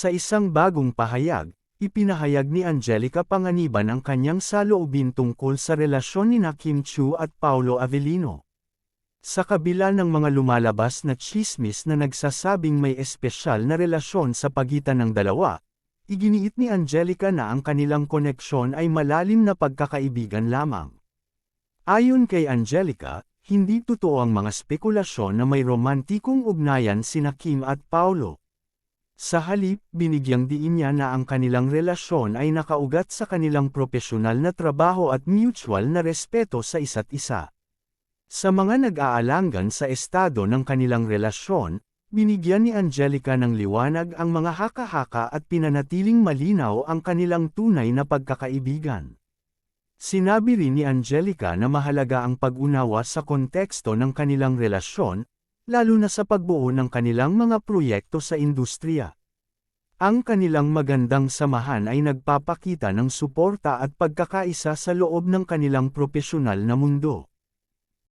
Sa isang bagong pahayag, ipinahayag ni Angelica Panganiban ang kanyang saloobin tungkol sa relasyon ni na Kim Chu at Paulo Avellino. Sa kabila ng mga lumalabas na chismis na nagsasabing may espesyal na relasyon sa pagitan ng dalawa, iginiit ni Angelica na ang kanilang koneksyon ay malalim na pagkakaibigan lamang. Ayon kay Angelica, hindi totoo ang mga spekulasyon na may romantikong ugnayan sina Kim at Paulo. Sa halip, binigyang diin niya na ang kanilang relasyon ay nakaugat sa kanilang profesional na trabaho at mutual na respeto sa isa't isa. Sa mga nag-aalangan sa estado ng kanilang relasyon, binigyan ni Angelica ng liwanag ang mga haka-haka at pinanatiling malinaw ang kanilang tunay na pagkakaibigan. Sinabi rin ni Angelica na mahalaga ang pag-unawa sa konteksto ng kanilang relasyon, lalo na sa pagbuo ng kanilang mga proyekto sa industriya. Ang kanilang magandang samahan ay nagpapakita ng suporta at pagkakaisa sa loob ng kanilang profesional na mundo.